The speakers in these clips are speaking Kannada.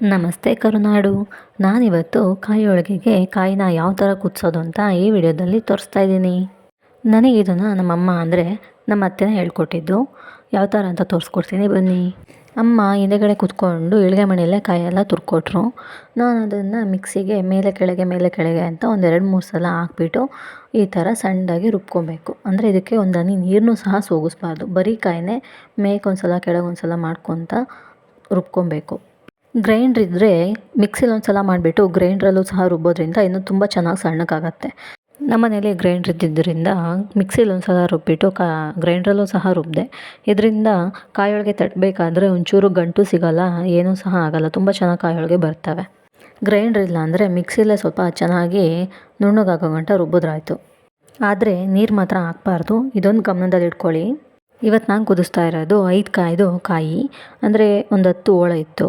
ನಮಸ್ತೆ ಕರುನಾಡು. ನಾನಿವತ್ತು ಕಾಯಿ ಹೋಳಿಗೆಗೆ ಕಾಯಿನ ಯಾವ ಥರ ಕುದಿಸೋದು ಅಂತ ಈ ವಿಡಿಯೋದಲ್ಲಿ ತೋರಿಸ್ತಾ ಇದ್ದೀನಿ. ನನಗೆ ಇದನ್ನು ನಮ್ಮಮ್ಮ ಅಂದರೆ ನಮ್ಮ ಅತ್ತೆನೇ ಹೇಳ್ಕೊಟ್ಟಿದ್ದು. ಯಾವ ಥರ ಅಂತ ತೋರಿಸ್ಕೊಡ್ತೀನಿ ಬನ್ನಿ. ಅಮ್ಮ ಹಿಂದೆಗಡೆ ಕುತ್ಕೊಂಡು ಇಳಿಗೆ ಮನೆಯಲ್ಲೇ ಕಾಯೆಲ್ಲ ತುರ್ಕೊಟ್ರು. ನಾನು ಅದನ್ನು ಮಿಕ್ಸಿಗೆ ಮೇಲೆ ಕೆಳಗೆ ಮೇಲೆ ಕೆಳಗೆ ಅಂತ ಒಂದೆರಡು ಮೂರು ಸಲ ಹಾಕ್ಬಿಟ್ಟು ಈ ಥರ ಸಣ್ಣದಾಗಿ ರುಬ್ಕೊಬೇಕು. ಅಂದರೆ ಇದಕ್ಕೆ ಒಂದು ಹನಿ ನೀರನ್ನು ಸಹ ಸೋಗಿಸ್ಬಾರ್ದು. ಬರೀ ಕಾಯಿನೇ ಕೆಳಗೊಂದು ಸಲ ಮಾಡ್ಕೊತ ರುಬ್ಕೊಬೇಕು. ಗ್ರೈಂಡ್ರ್ ಇದ್ದರೆ ಮಿಕ್ಸಿಲಿ ಒಂದು ಸಲ ಮಾಡಿಬಿಟ್ಟು ಗ್ರೈಂಡ್ರಲ್ಲೂ ಸಹ ರುಬ್ಬೋದ್ರಿಂದ ಇನ್ನೂ ತುಂಬ ಚೆನ್ನಾಗಿ ಸಣ್ಣಕ್ಕಾಗತ್ತೆ. ನಮ್ಮ ಮನೇಲಿ ಗ್ರೈಂಡ್ರ್ ಇದ್ದಿದ್ದರಿಂದ ಮಿಕ್ಸಿಲಿ ಒಂದು ಸಲ ರುಬ್ಬಿಟ್ಟು ಕಾ ಗ್ರೈಂಡ್ರಲ್ಲೂ ಸಹ ರುಬ್ಬಿದೆ ಇದರಿಂದ ಕಾಯೊಳಗೆ ತಟ್ಟಬೇಕಾದ್ರೆ ಒಂಚೂರು ಗಂಟು ಸಿಗೋಲ್ಲ, ಏನೂ ಸಹ ಆಗಲ್ಲ, ತುಂಬ ಚೆನ್ನಾಗಿ ಕಾಯೊಳಗೆ ಬರ್ತವೆ. ಗ್ರೈಂಡ್ರ್ ಇಲ್ಲ ಅಂದರೆ ಮಿಕ್ಸಿಲೇ ಸ್ವಲ್ಪ ಚೆನ್ನಾಗಿ ನುಣ್ಣಗಾಗೋ ಗಂಟ ರುಬ್ಬಿದ್ರಾಯ್ತು. ಆದರೆ ನೀರು ಮಾತ್ರ ಹಾಕ್ಬಾರ್ದು, ಇದೊಂದು ಗಮನದಲ್ಲಿ ಇಟ್ಕೊಳ್ಳಿ ಇವತ್ತು ನಾನು ಕುದಿಸ್ತಾ ಇರೋದು ಐದು ಕಾಯ್ದು ಕಾಯಿ, ಅಂದರೆ ಒಂದು ಹತ್ತು ಹೋಳ ಇತ್ತು.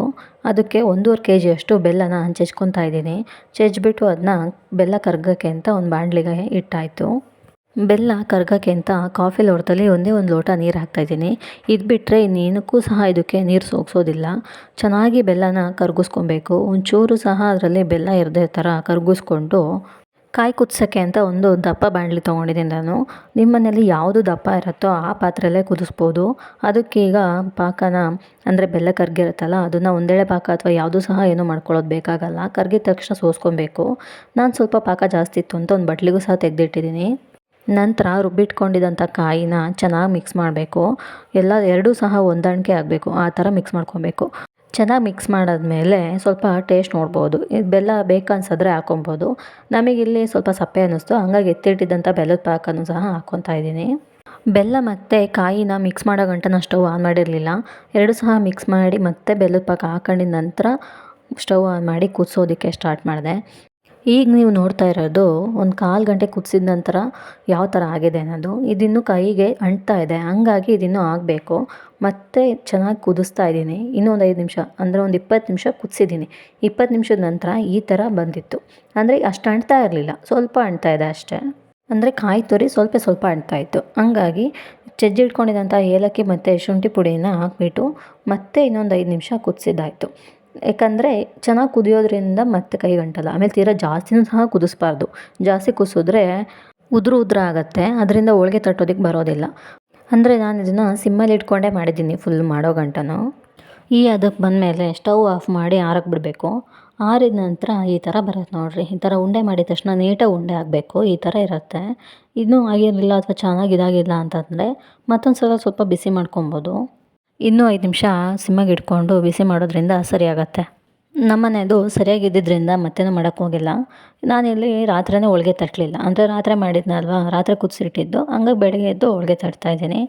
ಅದಕ್ಕೆ ಒಂದೂವರೆ ಕೆ ಜಿಯಷ್ಟು ಬೆಲ್ಲನ ಚೆಚ್ಕೊತಾ ಇದ್ದೀನಿ. ಚೆಚ್ಚಿಬಿಟ್ಟು ಅದನ್ನ ಬೆಲ್ಲ ಕರ್ಗೋಕ್ಕೆ ಅಂತ ಒಂದು ಬಾಣಲಿಗೆ ಇಟ್ಟಾಯಿತು. ಬೆಲ್ಲ ಕರ್ಗೋಕ್ಕೆ ಅಂತ ಕಾಫಿ ಲೋಟದಲ್ಲಿ ಒಂದೇ ಒಂದು ಲೋಟ ನೀರು ಹಾಕ್ತಾಯಿದ್ದೀನಿ ಇದು ಬಿಟ್ಟರೆ ಇನ್ನೇನಕ್ಕೂ ಸಹ ಇದಕ್ಕೆ ನೀರು ಸೋಗಿಸೋದಿಲ್ಲ. ಚೆನ್ನಾಗಿ ಬೆಲ್ಲನ ಕರ್ಗಿಸ್ಕೊಬೇಕು. ಒಂಚೂರು ಸಹ ಅದರಲ್ಲಿ ಬೆಲ್ಲ ಇರದೇ ಥರ ಕರ್ಗಿಸ್ಕೊಂಡು ಕಾಯಿ ಕುದಿಸೋಕ್ಕೆ ಅಂತ ಒಂದು ದಪ್ಪ ಬಾಣಲಿ ತೊಗೊಂಡಿದ್ದೀನಿ ನಾನು. ನಿಮ್ಮ ಮನೇಲಿ ಯಾವುದು ದಪ್ಪ ಇರುತ್ತೋ ಆ ಪಾತ್ರೆಯಲ್ಲೇ ಕುದಿಸ್ಬೋದು. ಅದಕ್ಕೀಗ ಪಾಕನ, ಅಂದರೆ ಬೆಲ್ಲ ಕರ್ಗಿರುತ್ತಲ್ಲ ಅದನ್ನು ಒಂದೇಳೆ ಪಾಕ ಅಥವಾ ಯಾವುದು ಸಹ ಏನೂ ಮಾಡ್ಕೊಳ್ಳೋದು ಬೇಕಾಗಲ್ಲ. ಕರಗಿದ ತಕ್ಷಣ ಸೋಸ್ಕೊಬೇಕು. ನಾನು ಸ್ವಲ್ಪ ಪಾಕ ಜಾಸ್ತಿ ಇತ್ತು ಅಂತ ಒಂದು ಬಟ್ಲಿಗೂ ಸಹ ತೆಗೆದಿಟ್ಟಿದ್ದೀನಿ. ನಂತರ ರುಬ್ಬಿಟ್ಕೊಂಡಿದ್ದಂಥ ಕಾಯಿನ ಚೆನ್ನಾಗಿ ಮಿಕ್ಸ್ ಮಾಡಬೇಕು. ಎಲ್ಲ ಎರಡೂ ಸಹ ಹೊಂದಾಣಿಕೆ ಆಗಬೇಕು. ಆ ಥರ ಮಿಕ್ಸ್ ಮಾಡ್ಕೊಬೇಕು. ಚೆನ್ನಾಗಿ ಮಿಕ್ಸ್ ಮಾಡಾದಮೇಲೆ ಸ್ವಲ್ಪ ಟೇಸ್ಟ್ ನೋಡ್ಬೋದು. ಇದು ಬೆಲ್ಲ ಬೇಕು ಅನ್ಸಿದ್ರೆ ಹಾಕೊಬೋದು ನಮಗಿಲ್ಲಿ ಸ್ವಲ್ಪ ಸಪ್ಪೆ ಅನ್ನಿಸ್ತು. ಹಂಗಾಗಿ ಎತ್ತಿಟ್ಟಿದ್ದಂಥ ಬೆಲ್ಲದ ಪಾಕನೂ ಸಹ ಹಾಕ್ಕೊತಾ ಇದ್ದೀನಿ. ಬೆಲ್ಲ ಮತ್ತು ಕಾಯಿನ ಮಿಕ್ಸ್ ಮಾಡೋ ಗಂಟನ ನಾನು ಸ್ಟವ್ ಆನ್ ಮಾಡಿರಲಿಲ್ಲ. ಎರಡು ಸಹ ಮಿಕ್ಸ್ ಮಾಡಿ ಮತ್ತೆ ಬೆಲ್ಲದ ಪಾಕ ಹಾಕೊಂಡಿದ್ದ ನಂತರ ಸ್ಟವ್ ಆನ್ ಮಾಡಿ ಕುದಿಸೋದಕ್ಕೆ ಸ್ಟಾರ್ಟ್ ಮಾಡಿದೆ. ಈಗ ನೀವು ನೋಡ್ತಾ ಇರೋದು ಒಂದು ಕಾಲು ಗಂಟೆ ಕುದಿಸಿದ ನಂತರ ಯಾವ ಥರ ಆಗಿದೆ ಅನ್ನೋದು. ಇದಿನ್ನೂ ಕೈಗೆ ಅಂಟ್ತಾ ಇದೆ. ಹಂಗಾಗಿ ಇದಿನ್ನೂ ಆಗಬೇಕು. ಮತ್ತೆ ಚೆನ್ನಾಗಿ ಕುದಿಸ್ತಾ ಇದ್ದೀನಿ. ಇನ್ನೊಂದು ಐದು ನಿಮಿಷ, ಅಂದರೆ ಒಂದು ಇಪ್ಪತ್ತು ನಿಮಿಷ ಕುದಿಸಿದ್ದೀನಿ. ಇಪ್ಪತ್ತು ನಿಮಿಷದ ನಂತರ ಈ ಥರ ಬಂದಿತ್ತು. ಅಂದರೆ ಅಷ್ಟು ಅಂಟ್ತಾ ಇರಲಿಲ್ಲ. ಸ್ವಲ್ಪ ಅಂಟ್ತಾ ಇದೆ ಅಷ್ಟೇ. ಅಂದರೆ ಕಾಯಿ ತುರಿ ಸ್ವಲ್ಪ ಸ್ವಲ್ಪ ಅಂಟ್ತಾ ಇತ್ತು. ಹಂಗಾಗಿ ಚಜ್ಜಿಟ್ಕೊಂಡಿದ್ದಂಥ ಏಲಕ್ಕಿ ಮತ್ತು ಶುಂಠಿ ಪುಡಿಯನ್ನು ಹಾಕ್ಬಿಟ್ಟು ಮತ್ತೆ ಇನ್ನೊಂದು ಐದು ನಿಮಿಷ ಕುದಿಸಿದ್ದಾಯ್ತು ಯಾಕಂದರೆ ಚೆನ್ನಾಗಿ ಕುದಿಯೋದ್ರಿಂದ ಮತ್ತೆ ಕೈಗಂಟಲ್ಲ ಆಮೇಲೆ ತೀರಾ ಜಾಸ್ತಿನೂ ಸಹ ಕುದಿಸ್ಬಾರ್ದು. ಜಾಸ್ತಿ ಕುದಿಸಿದ್ರೆ ಉದುರು ಉದುರು ಆಗುತ್ತೆ. ಅದರಿಂದ ಹೋಳ್ಗೆ ತಟ್ಟೋದಕ್ಕೆ ಬರೋದಿಲ್ಲ. ಅಂದರೆ ನಾನು ಇದನ್ನು ಸಿಮ್ಮಲ್ಲಿ ಇಟ್ಕೊಂಡೇ ಮಾಡಿದ್ದೀನಿ ಫುಲ್ ಮಾಡೋ ಗಂಟನು. ಈ ಅದಕ್ಕೆ ಬಂದಮೇಲೆ ಸ್ಟವ್ ಆಫ್ ಮಾಡಿ ಆರಕ್ಕೆ ಬಿಡಬೇಕು. ಆರಿದ ನಂತರ ಈ ಥರ ಬರುತ್ತೆ ನೋಡಿರಿ. ಈ ಥರ ಉಂಡೆ ಮಾಡಿದ ತಕ್ಷಣ ನೀಟಾಗಿ ಉಂಡೆ ಆಗಬೇಕು. ಈ ಥರ ಇರುತ್ತೆ. ಇನ್ನೂ ಆಗಿರಲಿಲ್ಲ ಅಥವಾ ಚೆನ್ನಾಗಿ ಇದಾಗಿಲ್ಲ ಅಂತಂದರೆ ಮತ್ತೊಂದು ಸಲ ಸ್ವಲ್ಪ ಬಿಸಿ ಮಾಡ್ಕೊಬೋದು. ಇನ್ನೂ ಐದು ನಿಮಿಷ ಸಿಮ್ಮಾಗಿ ಇಟ್ಕೊಂಡು ಬಿಸಿ ಮಾಡೋದ್ರಿಂದ ಸರಿಯಾಗತ್ತೆ. ನಮ್ಮನೆಯದು ಸರಿಯಾಗಿ ಇದ್ದಿದ್ದರಿಂದ ಮತ್ತೇನು ಮಾಡೋಕ್ಕೋಗಿಲ್ಲ ನಾನಿಲ್ಲಿ ರಾತ್ರಿನೇ ಹೋಳಿಗೆ ತಟ್ಟಲಿಲ್ಲ ಅಂದರೆ ರಾತ್ರಿ ಮಾಡಿದ್ನಲ್ವ? ರಾತ್ರಿ ಕುದಿಸಿಟ್ಟಿದ್ದು ಹಂಗಾಗಿ ಬೆಳಗ್ಗೆ ಎದ್ದು ಹೋಳ್ಗೆ ತಟ್ತಾಯಿದ್ದೀನಿ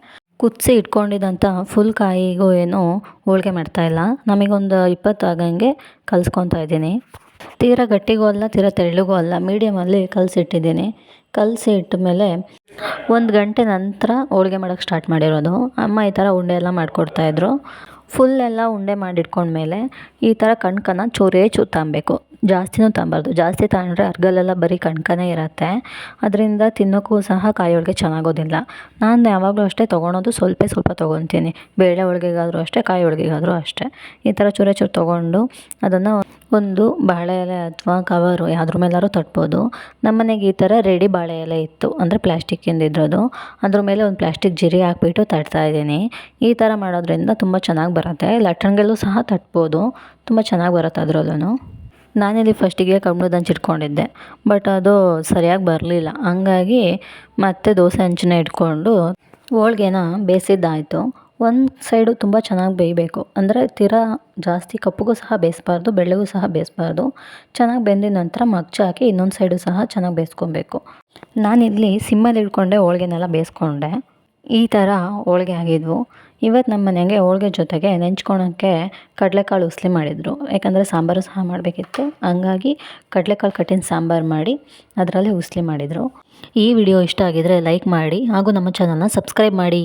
ಕುದಿಸಿ ಇಟ್ಕೊಂಡಿದ್ದಂಥ ಫುಲ್ ಕಾಯಿಗೂ ಏನು ಹೋಳಿಗೆ ಮಾಡ್ತಾಯಿಲ್ಲ ನಮಗೊಂದು ಇಪ್ಪತ್ತು ಆಗಂಗೆ ಕಲ್ಸ್ಕೊತಾ ಇದ್ದೀನಿ. ತೀರಾ ಗಟ್ಟಿಗೂ ಅಲ್ಲ, ತೀರಾ ತೆಳ್ಳಗೂ ಅಲ್ಲ ಮೀಡಿಯಮಲ್ಲಿ ಕಲಸಿಟ್ಟಿದ್ದೀನಿ. ಕಲಸಿ ಇಟ್ಟ ಮೇಲೆ ಒಂದು ಗಂಟೆ ನಂತರ ಹೋಳಿಗೆ ಮಾಡೋಕ್ಕೆ ಸ್ಟಾರ್ಟ್ ಮಾಡಿರೋದು. ಅಮ್ಮ ಈ ಥರ ಉಂಡೆ ಎಲ್ಲ ಮಾಡಿಕೊಡ್ತಾಯಿದ್ರು ಫುಲ್ ಎಲ್ಲ ಉಂಡೆ ಮಾಡಿಟ್ಕೊಂಡ್ಮೇಲೆ ಈ ಥರ ಕಣ್ಕನ ಚೂರೇ ಚೂತಾಂಬೇಕು ಜಾಸ್ತಿನೂ ತಗೊಬಾರ್ದು. ಜಾಸ್ತಿ ತಗೊಂಡ್ರೆ ಅರ್ಗಲ್ಲೆಲ್ಲ ಬರೀ ಕಣ್ಕನೇ ಇರುತ್ತೆ. ಅದರಿಂದ ತಿನ್ನೋಕ್ಕೂ ಸಹ ಕಾಯಿ ಹೋಳಿಗೆ ಚೆನ್ನಾಗೋದಿಲ್ಲ. ನಾನು ಯಾವಾಗಲೂ ಅಷ್ಟೇ ತೊಗೊಳೋದು ಸ್ವಲ್ಪ ಸ್ವಲ್ಪ ತೊಗೊತೀನಿ ಬೇಳೆ ಹೋಳಿಗೆಗಾದರೂ ಅಷ್ಟೇ, ಕಾಯಿ ಹೋಳಿಗೆಗಾದರೂ ಅಷ್ಟೇ. ಈ ಥರ ಚೂರ ಚೂರು ತೊಗೊಂಡು ಅದನ್ನು ಒಂದು ಬಾಳೆ ಎಲೆ ಅಥವಾ ಕವರು ಯಾವ್ದ್ರ ಮೇಲಾದ್ರು ತಟ್ಬೋದು. ನಮ್ಮ ಮನೆಗೆ ಈ ಥರ ರೆಡಿ ಬಾಳೆ ಎಲೆ ಇತ್ತು. ಅಂದರೆ ಪ್ಲ್ಯಾಸ್ಟಿಕ್ಕಿಂದ ಇದ್ರದ್ದು. ಅದ್ರ ಮೇಲೆ ಒಂದು ಪ್ಲ್ಯಾಸ್ಟಿಕ್ ಜಿರಿ ಹಾಕ್ಬಿಟ್ಟು ತಟ್ತಾ ಇದ್ದೀನಿ. ಈ ಥರ ಮಾಡೋದ್ರಿಂದ ತುಂಬ ಚೆನ್ನಾಗಿ ಬರುತ್ತೆ. ಲಟ್ಟಣಿಗೆಲ್ಲೂ ಸಹ ತಟ್ಬೋದು. ತುಂಬ ಚೆನ್ನಾಗಿ ಬರುತ್ತೆ ಅದರಲ್ಲೂ ನಾನಿಲ್ಲಿ ಫಸ್ಟಿಗೆ ಕಬ್ಬಿಣದ ಹಂಚು ಇಟ್ಕೊಂಡಿದ್ದೆ. ಬಟ್ ಅದು ಸರಿಯಾಗಿ ಬರಲಿಲ್ಲ. ಹಂಗಾಗಿ ಮತ್ತೆ ದೋಸೆ ಹಂಚನ್ನ ಇಟ್ಕೊಂಡು ಹೋಳ್ಗೆನ ಬೇಯಿಸಿದ್ದಾಯ್ತು. ಒಂದು ಸೈಡು ತುಂಬ ಚೆನ್ನಾಗಿ ಬೇಯಬೇಕು. ಅಂದರೆ ತೀರಾ ಜಾಸ್ತಿ, ಕಪ್ಪಗೂ ಸಹ ಬೇಯಿಸ್ಬಾರ್ದು, ಬೆಳ್ಳಗೂ ಸಹ ಬೇಯಿಸ್ಬಾರ್ದು. ಚೆನ್ನಾಗಿ ಬೆಂದಿದ ನಂತರ ಮಗ್ಚ ಹಾಕಿ ಇನ್ನೊಂದು ಸೈಡು ಸಹ ಚೆನ್ನಾಗಿ ಬೇಯಿಸ್ಕೊಬೇಕು. ನಾನಿಲ್ಲಿ ಸಿಮ್ಮಲ್ಲಿ ಇಟ್ಕೊಂಡೆ, ಹೋಳ್ಗೆನೆಲ್ಲ ಬೇಯಿಸ್ಕೊಂಡೆ. ಈ ಥರ ಹೋಳಿಗೆ ಆಗಿದ್ವು. ಇವತ್ತು ನಮ್ಮ ಮನೆಗೆ ಹೋಳ್ಗೆ ಜೊತೆಗೆ ನೆಂಚ್ಕೊಳಕ್ಕೆ ಕಡಲೆಕಾಳು ಉಸ್ಲಿ ಮಾಡಿದರು. ಯಾಕಂದರೆ ಸಾಂಬಾರು ಸಹ ಮಾಡಬೇಕಿತ್ತು. ಹಂಗಾಗಿ ಕಡಲೆಕಾಳು ಕಟ್ಟಿನ ಸಾಂಬಾರು ಮಾಡಿ ಅದರಲ್ಲೇ ಉಸ್ಲಿ ಮಾಡಿದರು. ಈ ವಿಡಿಯೋ ಇಷ್ಟ ಆಗಿದರೆ ಲೈಕ್ ಮಾಡಿ ಹಾಗೂ ನಮ್ಮ ಚಾನಲ್ನ ಸಬ್ಸ್ಕ್ರೈಬ್ ಮಾಡಿ.